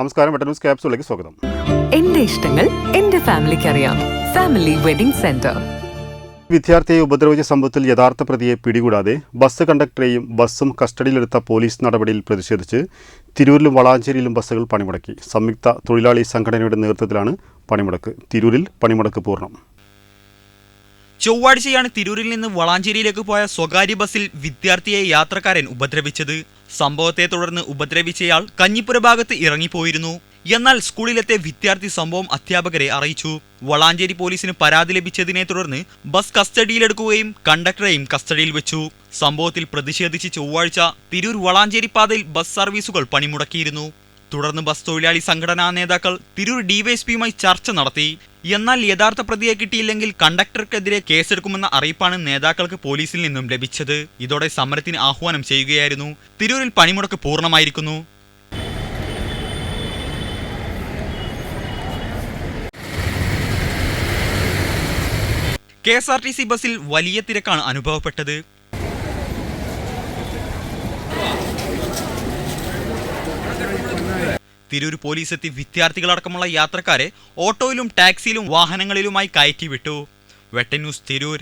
നമസ്കാരം വെട്ട ന്യൂസ് ക്യാപ്സിലേക്ക് സ്വാഗതം. എന്റെ ഇഷ്ടങ്ങൾ എന്റെ ഫാമിലിക്ക് അറിയാം ഫാമിലി വെഡിംഗ് സെന്റർ. വിദ്യാർത്ഥിയെ ഉപദ്രവിച്ച സംഭവത്തിൽ യഥാർത്ഥ പ്രതിയെ പിടികൂടാതെ ബസ് കണ്ടക്ടറെയും ബസ്സും കസ്റ്റഡിയിലെടുത്ത പോലീസ് നടപടിയിൽ പ്രതിഷേധിച്ച് തിരൂരിലും വളാഞ്ചേരിയിലും ബസ്സുകൾ പണിമുടക്കി. സംയുക്ത തൊഴിലാളി സംഘടനയുടെ നേതൃത്വത്തിലാണ് പണിമുടക്ക്. തിരൂരിൽ പണിമുടക്ക് പൂർണം. ചൊവ്വാഴ്ചയാണ് തിരൂരിൽ നിന്ന് വളാഞ്ചേരിയിലേക്ക് പോയ സ്വകാര്യ ബസ്സിൽ വിദ്യാർത്ഥിയെ യാത്രക്കാരൻ ഉപദ്രവിച്ചത്. സംഭവത്തെ തുടർന്ന് ഉപദ്രവിച്ചയാൾ കഞ്ഞിപ്പുര ഭാഗത്ത് ഇറങ്ങിപ്പോയിരുന്നു. എന്നാൽ സ്കൂളിലെത്തെ വിദ്യാർത്ഥി സംഭവം അധ്യാപകരെ അറിയിച്ചു. വളാഞ്ചേരി പോലീസിന് പരാതി ലഭിച്ചതിനെ തുടർന്ന് ബസ് കസ്റ്റഡിയിലെടുക്കുകയും കണ്ടക്ടറെയും കസ്റ്റഡിയിൽ വെച്ചു. സംഭവത്തിൽ പ്രതിഷേധിച്ച് ചൊവ്വാഴ്ച തിരൂർ വളാഞ്ചേരി പാതയിൽ ബസ് സർവീസുകൾ പണിമുടക്കിയിരുന്നു. തുടർന്ന് ബസ് തൊഴിലാളി സംഘടനാ നേതാക്കൾ തിരൂർ ഡിവൈഎസ്പിയുമായി ചർച്ച നടത്തി. എന്നാൽ യഥാർത്ഥ പ്രതിയെ കിട്ടിയില്ലെങ്കിൽ കണ്ടക്ടർക്കെതിരെ കേസെടുക്കുമെന്ന അറിയിപ്പാണ് നേതാക്കൾക്ക് പോലീസിൽ നിന്നും ലഭിച്ചത്. ഇതോടെ സമരത്തിന് ആഹ്വാനം ചെയ്യുകയായിരുന്നു. തിരൂരിൽ പണിമുടക്ക് പൂർണമായിരിക്കുന്നു. K S R T C ബസ്സിൽ വലിയ തിരക്കാണ് അനുഭവപ്പെട്ടത്. തിരൂർ പോലീസ് എത്തി വിദ്യാർത്ഥികളടക്കമുള്ള യാത്രക്കാരെ ഓട്ടോയിലും ടാക്സിയിലും വാഹനങ്ങളിലുമായി കയറ്റി വിട്ടു വെട്ടൻ ന്യൂസ് തിരൂർ.